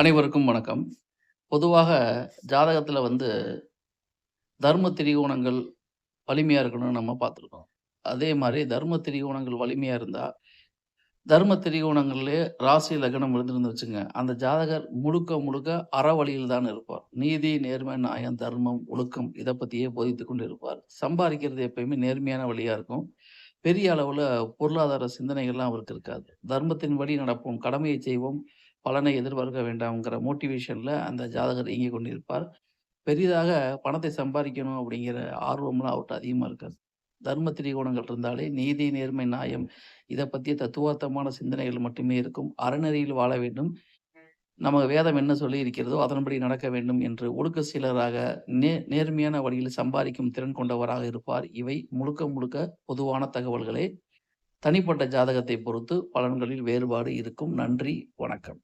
அனைவருக்கும் வணக்கம். பொதுவாக ஜாதகத்தில் வந்து தர்ம திரிகோணங்கள் வலிமையாக இருக்கணும்னு நம்ம பார்த்துருக்கோம். அதே மாதிரி தர்ம திரிகோணங்கள் வலிமையாக இருந்தால் தர்ம திரிகோணங்கள்லேயே ராசி லக்னம் இருந்துருந்து வச்சுங்க, அந்த ஜாதகர் முழுக்க முழுக்க அறவழியில் தான் இருப்பார். நீதி, நேர்மை, நியாயம், தர்மம், ஒழுக்கம் இதை பற்றியே போதித்து கொண்டு இருப்பார். சம்பாதிக்கிறது எப்பயுமே நேர்மையான வழியாக இருக்கும். பெரிய அளவில் பொருளாதார சிந்தனைகள்லாம் அவருக்கு இருக்காது. தர்மத்தின் வழி நடப்போம், கடமையை செய்வோம், பலனை எதிர்பார்க்க வேண்டாம்ங்கிற மோட்டிவேஷனில் அந்த ஜாதகர் இயங்கி கொண்டிருப்பார். பெரிதாக பணத்தை சம்பாதிக்கணும் அப்படிங்கிற ஆர்வம்லாம் அவர்கிட்ட அதிகமாக இருக்காது. தர்ம திரிகோணங்கள் இருந்தாலே நீதி, நேர்மை, நியாயம் இதை பற்றிய தத்துவார்த்தமான சிந்தனைகள் மட்டுமே இருக்கும். அறநெறியில் வாழ வேண்டும். நமக்கு வேதம் என்ன சொல்லி இருக்கிறதோ அதன்படி நடக்க வேண்டும் என்று ஒழுக்க சீலராக நே நேர்மையான வழியில் சம்பாதிக்கும் திறன் கொண்டவராக இருப்பார். இவை முழுக்க முழுக்க பொதுவான தகவல்களே. தனிப்பட்ட ஜாதகத்தை பொறுத்து பலன்களில் வேறுபாடு இருக்கும். நன்றி, வணக்கம்.